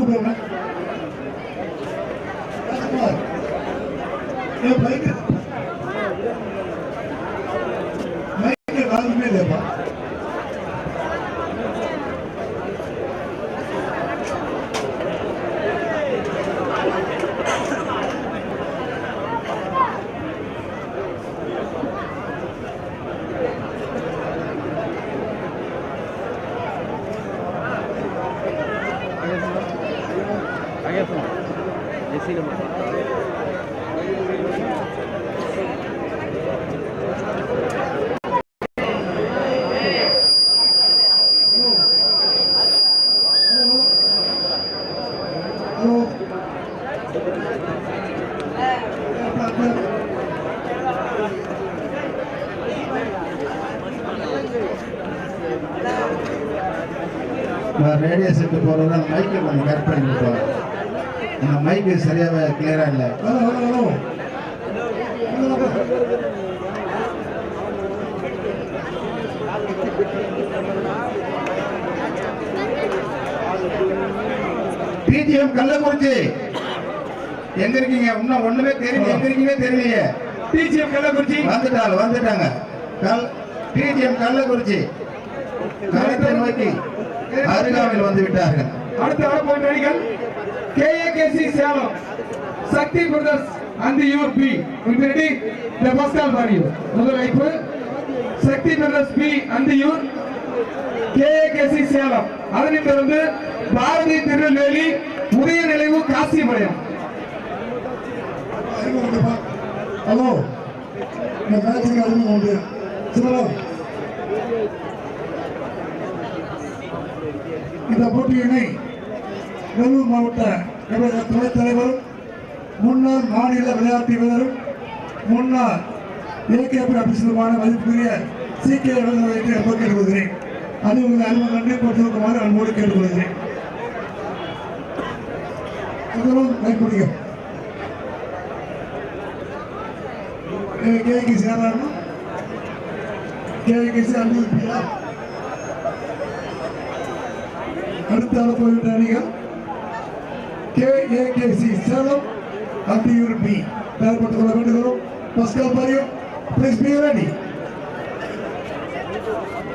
tuvo una radio set போகிறது அந்த மைக்கை கொஞ்சம் கரெக்ட் பண்ணி கொடுப்போம் அந்த மைக்கு சரியாக கிளியராக இல்லை. ஹலோ கள்ளக்குறிச்சி. எங்க இருக்கீங்க? இன்னும் ஒண்ணுமே தெரியல எங்க இருக்கீங்க தெரியலையே டிஜிஎம் கள்ளக்குறிச்சி. வந்துட்டாங்க வந்துட்டாங்க. டிஜிஎம் கள்ளக்குறிச்சி. களத்தை நோக்கி அருகாமையில் வந்து விட்டார்கள். அடுத்த வரப்போகிற அணிகள் கேஏகேசி சேலம். சக்தி பிரதர்ஸ் அந்த you're be ready? The first call for you முதல் வைப்பு சக்தி பிரதர்ஸ் பி அந்த யூர் கேஏகேசி சேலம். அதனைத் தொடர்ந்து பாரதி திருநெல்வேலி உதய நிலைவு காசிபாளையம் அறிமுகம் உண்டுப்பா ஹலோ இந்த மேட்சுக்கு அறிமுகம் உண்டு சொல்லலாம் இந்த போட்டியினை வேலூர் மாவட்ட கழக துணைத் தலைவரும் முன்னாள் மாநில விளையாட்டு வீரரும் முன்னாள் ஏகேபி ஆபீஸருமான மதிப்புக்குரிய சி கே விருதுநகருக்கு ரொம்ப கேட்டுக்கொள்கிறேன் அது உங்களை அறிமுகம் நன்றி. கொடுத்திருக்குமாறு அன்போடு கேட்டுக்கொள்கிறேன். அதுவும் கைப்பிடிக்கும் கேக்கு சேரணும் கேக்கு சேர்ந்து அடுத்த ஆள் போய்விட்ட அணிகள் கேஏகேசி சேலம் அந்தியூர் பி தயார்படுத்திக் கொள்ள வேண்டுகிறோம் பஸ்கால் பாரியம் ப்ளீஸ் பி ரெடி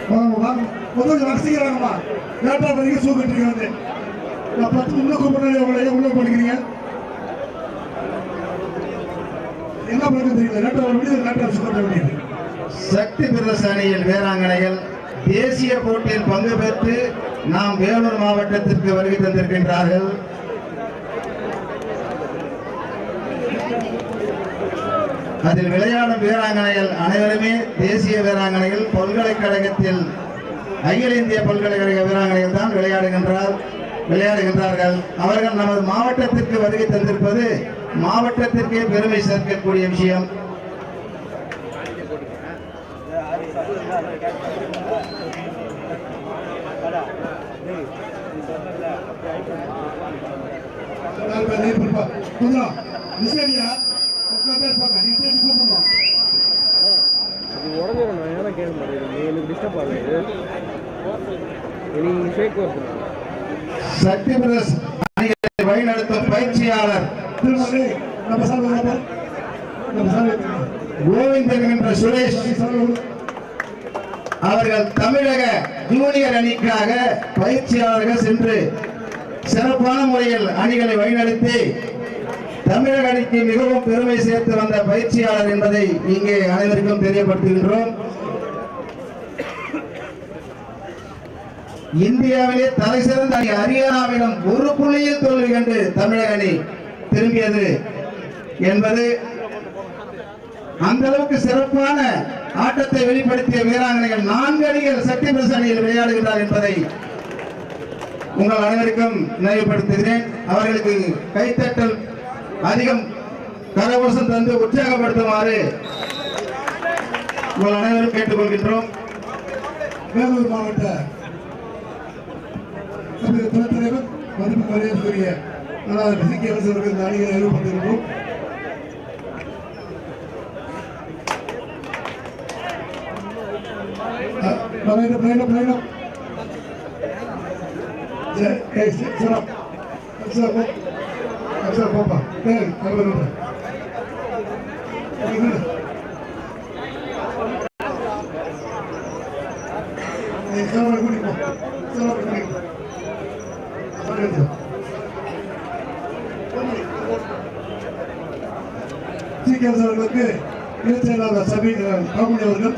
வாங்க வாங்க முதல்ல ரசிக்கிறாங்கம்மா லேட்டாக பதிக்க சூக்கிட்டு வந்து நான் பத்து உள்ள கூப்பிடுறேன் உங்களை உள்ள படிக்கிறீங்க என்ன பண்ணுறது தெரியல சக்தி பிரதர்சனியில் அணியில் தேசிய போட்டியில் பங்கு பெற்று நாம் வேலூர் மாவட்டத்திற்கு வருகை தந்திருக்கின்றார்கள். அதில் விளையாடும் வீராங்கனைகள் அனைவருமே தேசிய வீராங்கனைகள் பல்கலைக்கழகத்தில் அகில இந்திய பல்கலைக்கழக வீராங்கனைகள் தான் விளையாடுகின்றார் விளையாடுகின்றார்கள். அவர்கள் நமது மாவட்டத்திற்கு வருகை தந்திருப்பது மாவட்டத்திற்கே பெருமை சேர்க்கக்கூடிய விஷயம். நான் ஏன்னா கேட்க மாட்டேங்குது எனக்கு டிஸ்டர்ப் ஆகுது நீ ஷேக் வரணும் சக்தி பிரதர்ஸ் அணிகளை வழிநடத்தும் பயிற்சியாளர் திருமலை நம்ம சார் நம்ம சார் கோவிந்தன் என்ற சுரேஷ் அவர்கள். தமிழக ஜூனியர் அணிக்காக பயிற்சியாளர்கள் சென்று சிறப்பான முறையில் அணிகளை வழிநடத்தி தமிழக அணிக்கு மிகவும் பெருமை சேர்த்து வந்த பயிற்சியாளர் என்பதை இங்கே அனைவருக்கும் தெரியப்படுத்துகின்றோம். இந்தியாவிலே தலை சிறந்த அணி ஹரியானாவிடம் ஒரு புள்ளியில் தோல்வி கண்டு தமிழக அணி திரும்பியது என்பது அந்த அளவுக்கு சிறப்பான ஆட்டத்தை வெளிப்படுத்திய வீராங்கனைகள் நான்கு அணிகள் சக்தி பிரஸ் அணியில் விளையாடுகிறார் என்பதை உங்கள் அனைவருக்கும் நினைவுபடுத்துகிறேன். அவர்களுக்கு கைத்தட்டல் அதிகம் கரகோஷம் தந்து உற்சாகப்படுத்துமாறு உங்கள் அனைவரும் கேட்டுக்கொள்கின்றோம். வேலூர் மாவட்ட தமிழக துணைத் தலைவர் மதிப்பு மரியாதைக்குரிய நாடாளுமன்ற சி கே அவர்கள் இந்த அணிகளை அறிவுறுத்திருக்கிறோம் பயணம் பயணம் பயணம் சிறப்பு அக்ஷயா போ. அக்ஷயா போப்பா. ஏய் அங்கே வருங்க சீக்கிரம் அவர்களுக்கு இணைச்செயலாளர் சபி காமெடி அவர்கள்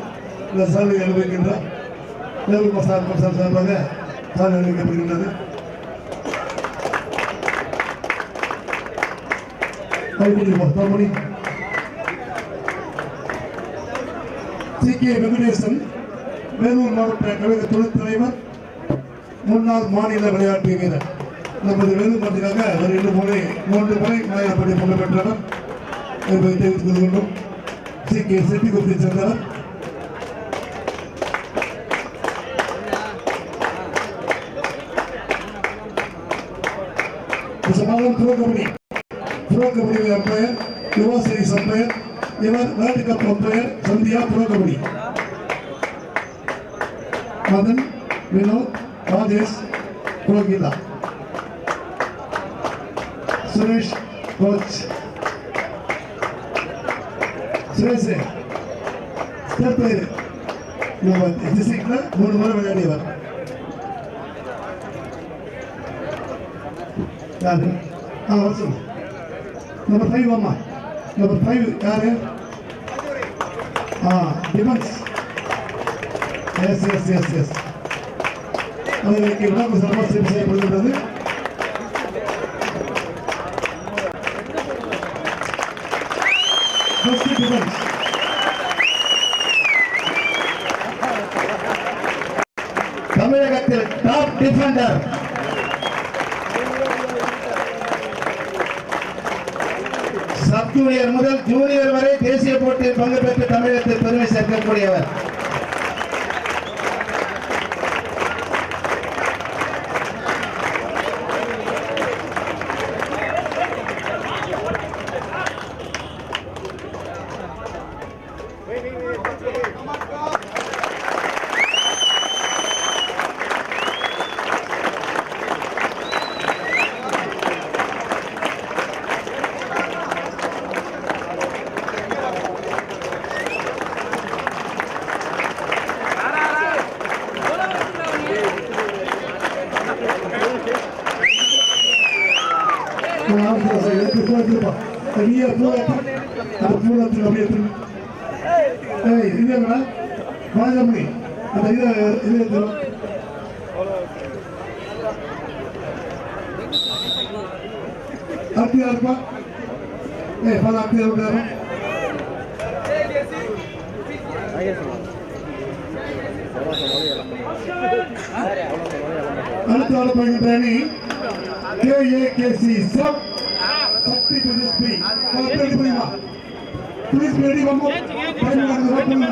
இந்த சாலை அனுபவிக்கின்றார். நேரு பிரசாத் பிரசாத் சார்பாக சாலை அனுபவிக்கப்படுகின்றது. காமெடி சி. கே. வெங்கடேசன் வேலூர் மாவட்ட கழக துணைத் தலைவர் முன்னாள் மாநில விளையாட்டு வீரர். நமது வேலூர் மாவட்டத்திற்காக அவர் இரண்டு முறை மூன்று முறை மாநில பள்ளி புகழ் பெற்றவர். என்பதை தெரிவித்துக் கொள்கின்றோம் சி கே செட்டிக்குப்பத்தை சேர்ந்தவர் சமாதம் pro kabaddi pro kabaddi umpire Yuva series umpire இவர் world cup umpire Sandhya pro kabaddi Madhan Vinoth Rajesh Purohita Suresh coach Suresh step player நம்ம டிஸ்ட்ரிக்ட்ல மூணு முறை விளையாடியவர். யாரு? ஆ வர நம்பர் ஃபைவ் அம்மா நம்பர் ஃபைவ் யாரு? ஆ defence yes yes yes yes அதற்கு விழாக்கு சிறப்பாக செய்யப்படுகின்றது First defense. தமிழகத்தில் டாப் டிஃபெண்டர் சப் ஜூனியர் முதல் ஜூனியர் வரை தேசிய போட்டியில் பங்கு பெற்று தமிழகத்தில் பெருமை சேர்க்கக்கூடியவர் அப்படியா இருப்பா ஏ பல அப்படியா இருக்காரு அடுத்து வர போகின்ற அணி KAKC sub Sakthi bulls be ready பண்ணிமா bulls ready வம்போ டைம் நடந்து ஓட்டுமா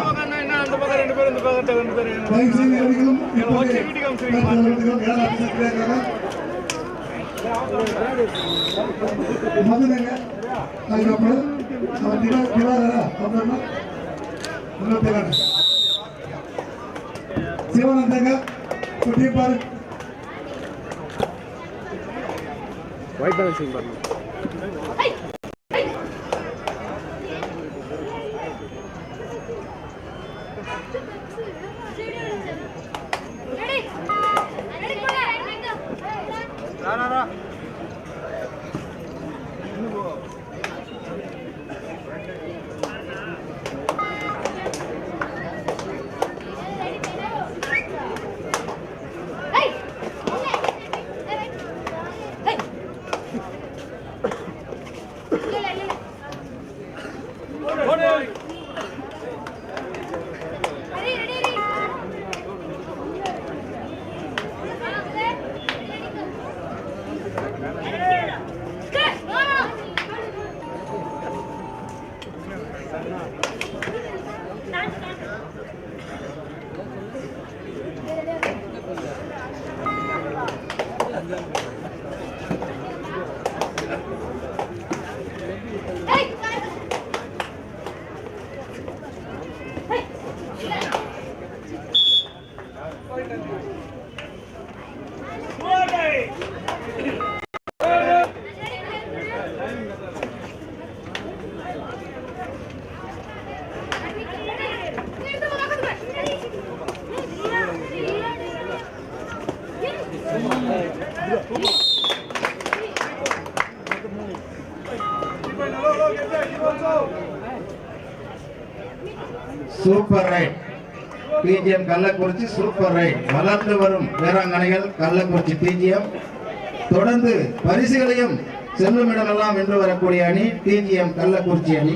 செய்து அடிகளும் இப்போது யார் ஆஃபீஸர் கேட்கறாங்க மதுரைங்க அதுக்கப்புறம் திவாகரா அப்புறமா சிவானந்தங்க பேலன்சிங் பண்ணணும் super raid BGM Kallakurichi super raid வளர்ந்து வரும் வீராங்கனைகள் கள்ளக்குறிச்சி பிஜிஎம் தொடர்ந்து பரிசுகளையும் செல்லும் இடமெல்லாம் வென்று வரக்கூடிய அணி டிஜிஎம் கள்ளக்குறிச்சி அணி.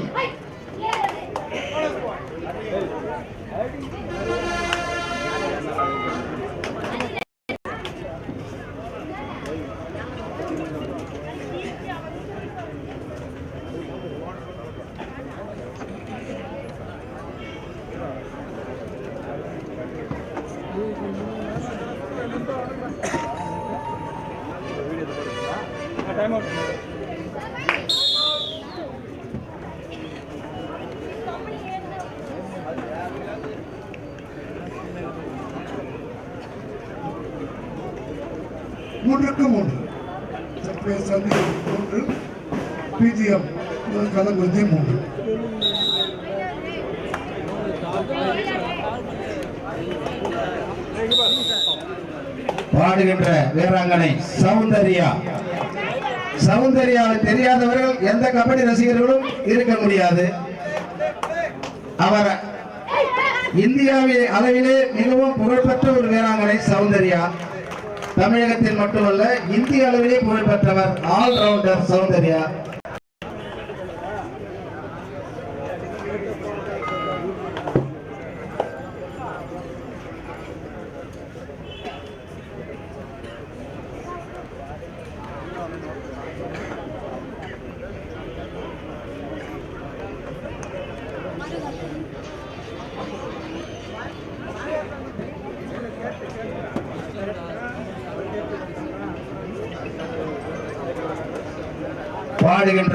டைம் அவுட் மூன்றுக்கு மூன்று. சர்வே சந்தி மூன்று. பிஜிஎம் கள்ளக்குறிச்சி மூன்று. பாடுகின்ற வீராங்கனை சௌந்தர்யா. சௌந்தர்யாவை தெரியாதவர்கள் எந்த கபடி ரசிகர்களும் இருக்க முடியாது. அவர் இந்தியாவில் அளவிலே மிகவும் புகழ்பெற்ற ஒரு வீராங்கனை சௌந்தர்யா தமிழகத்தில் மட்டுமல்ல இந்திய அளவிலே புகழ்பெற்றவர் ஆல்ரவுண்டர் சௌந்தர்யா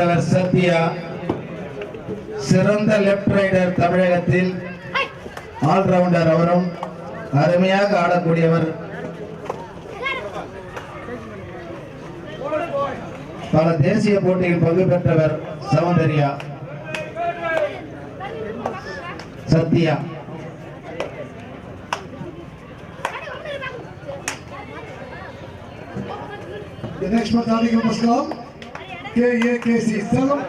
பாடுகின்றவர் சத்யா சிறந்த லெப்ட் ரைடர் தமிழகத்தில் ஆல்ரவுண்டர் அவரும் அருமையாக ஆடக்கூடியவர். பல தேசிய போட்டியில் பங்கு பெற்றவர் Soundarya. Sathya. The next battalion must come. கேஏகேசி இசலம்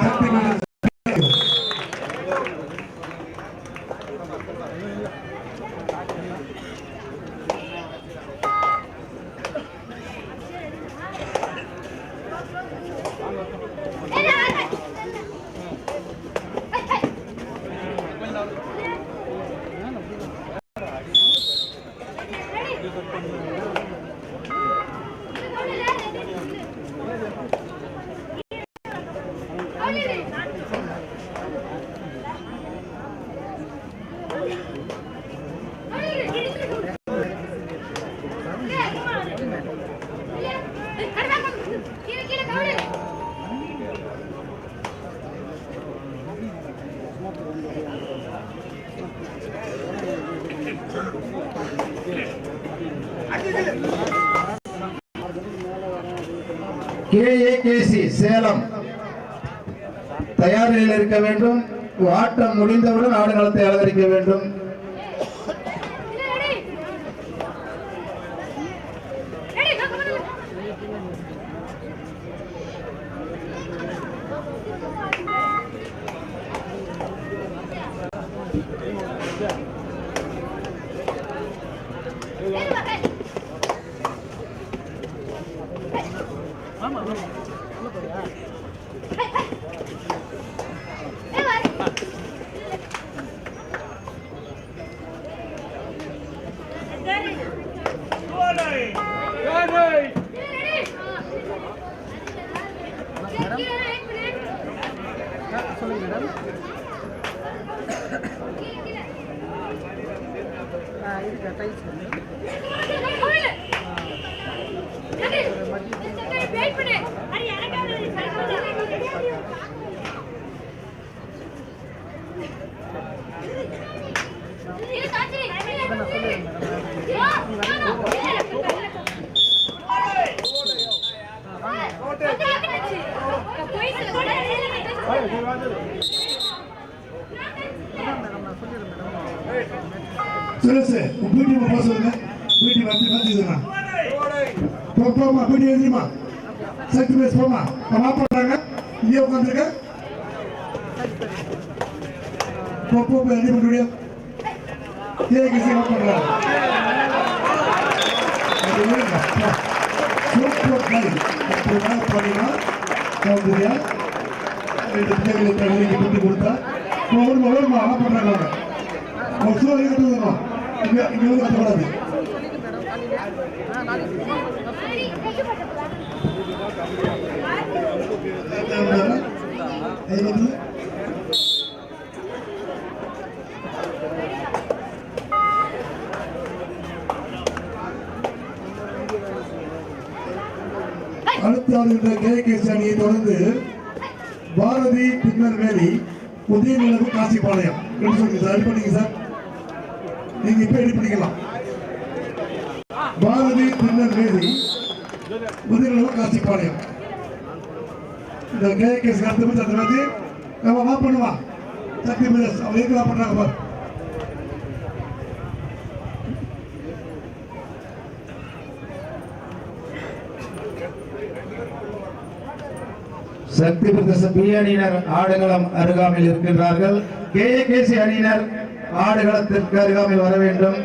சக்தி மன்னர் கேஏகேசி சேலம் தயார் நிலையில் இருக்க வேண்டும். ஆட்டம் முடிந்தவுடன் ஆடுகளத்தை அலங்கரிக்க வேண்டும். சொல்லுங்க சுரேஷ் வீட்டுக்கு போக சொல்லுங்க. வீட்டுக்கு வந்து வந்துதுண்ணா போ போமா போய் எழுதிமா சக்தி பேஸ் போமா நம்ம பண்றாங்க இங்கே உட்காந்துருக்க போ போ போய் ரெடி பண்ண முடியும் சூப்பர் கை அப்படிதான் பண்ணினா ரெண்டு கொடுத்தா. ஒவ்வொரு ஒவ்வொரு கட்டுதுமா இங்க இங்க வந்து கட்டக்கூடாது அணியை தொடர்ந்து பாரதி பின்னர்வேலி உதயநிலவு காசிப்பாளையம் எப்படி சொல்லுங்க சார் சார். நீங்க இப்ப ரெடி பாரதி பின்னர்வேலி உதயநிலவு காசிப்பாளையம். இந்த கே அடுத்த பத்தி நம்ம வா பண்ணுவா சக்தி பிரதேஷ் அவங்க எங்க வா பண்றாங்க பாரு. சக்தி பிரதேச பிரியாணியினர் அணியினர் ஆடுகளம் அருகாமையில் இருக்கின்றார்கள். கே கேசி அணியினர் ஆடுகளத்திற்கு அருகாமையில் வர வேண்டும்.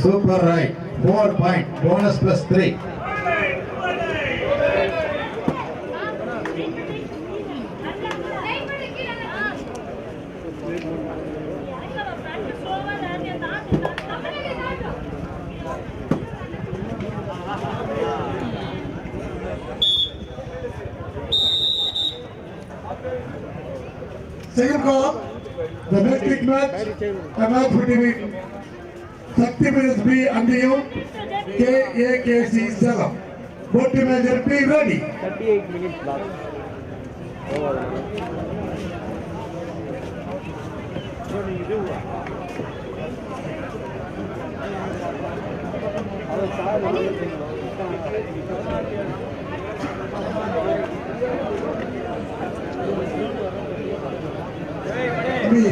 Super raid four point bonus plus three PDV Sakthi மினிஸ்பி அண்டியும் K A K C Salem போட்டி மேஜர் பி ரெடி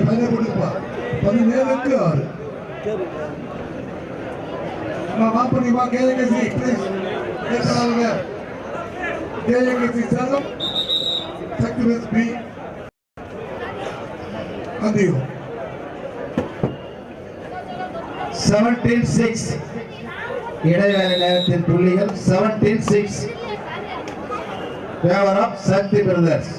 பதினெட்டு ready. Thirty eight minutes last தம்பி பதினேழு கொடுப்பா பதினேழுக்கு ஆறு அம்மா வா பண்ணி வா கேஏகேசி ப்ளீஸ் கேட்கறாங்க KAKC Salem Sakthi brothers B and you. Seventeen six இடைவேளை நேரத்தின் புள்ளிகள் seventeen six favour of Sakthi brothers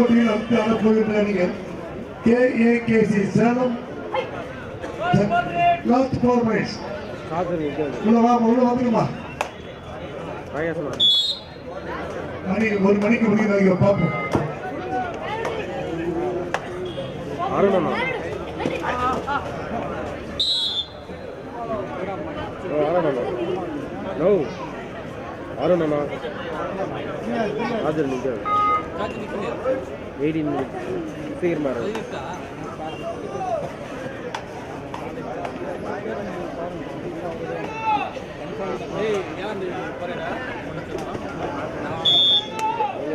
on the U போட்டியில் நடத்தி ஆடப்போகின்ற அணிகள் KAKC Salem. Last four minutes உள்ள வா மணி ஒரு மணிக்கு முடியுது? பார்ப்போம் அருணமா அருணமா அருணண்ணா நிற்காது எயிட்டீன் மினிட்ஸ் சீக்கிரமா இருக்கு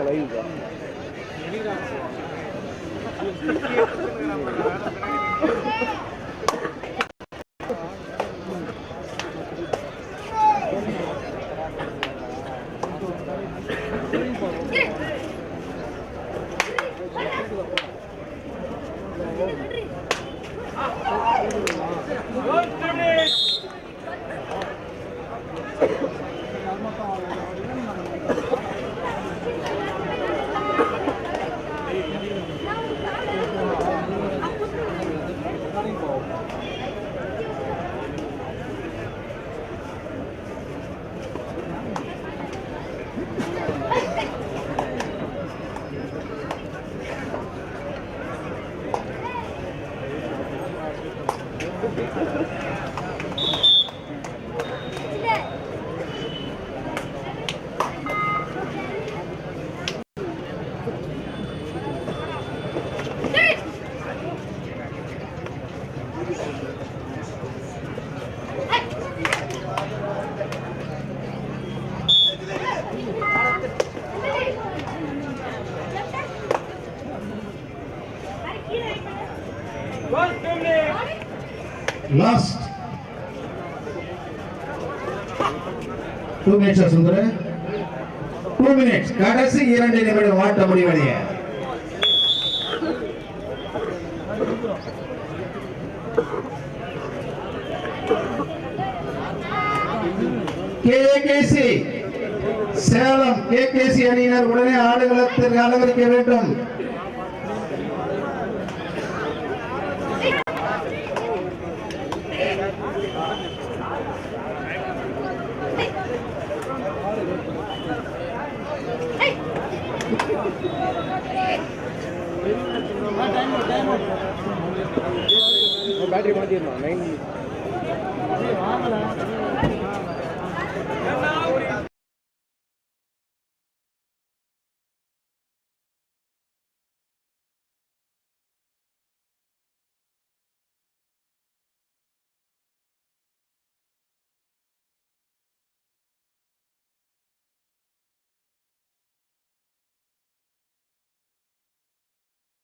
லைவ் நிமிஷம் சுந்தர டூ மினிட்ஸ் கடைசி இரண்டு நிமிடம் ஆட்ட முடிவடைய. கேகேசி சேலம் கேகேசி அணியினர் உடனே ஆடுகளத்திற்கு அலங்கரிக்க வேண்டும். பேட்டரி மாற்றிடலாம் nine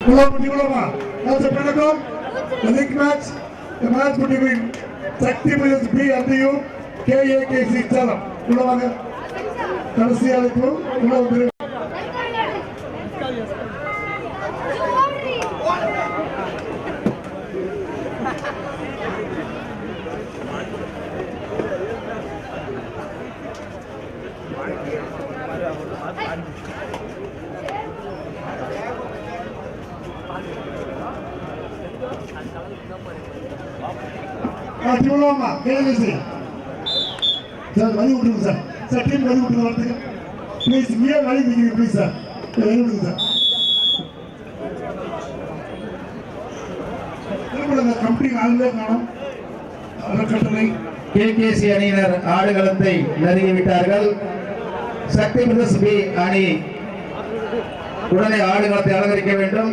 Ulama, Ulama. That's a Pentagon. The league match. ஜமாத் குழுவின் சக்தி முயற்சி பி அந்தியூர் கேஏகேசி சேலம் உள்ளவாங்க கடைசி அழைப்பு உள்ள வந்து உள்ளவாமா சார் வழி விட்டுருங்க சார் சார் டீம் வழி விட்டுருங்க வரதுக்கு ப்ளீஸ் இங்கே வழி நிற்கிறீங்க ப்ளீஸ் சார் வழி விடுங்க சார் திரும்ப கம்பெனி ஆளுமே காணும் அறக்கட்டளை கேகேசி அணியினர் ஆடுகளத்தை நெருங்கி விட்டார்கள். சக்தி பிரதர்ஸ் பி அணி உடனே ஆடுகளத்தை அலங்கரிக்க வேண்டும்.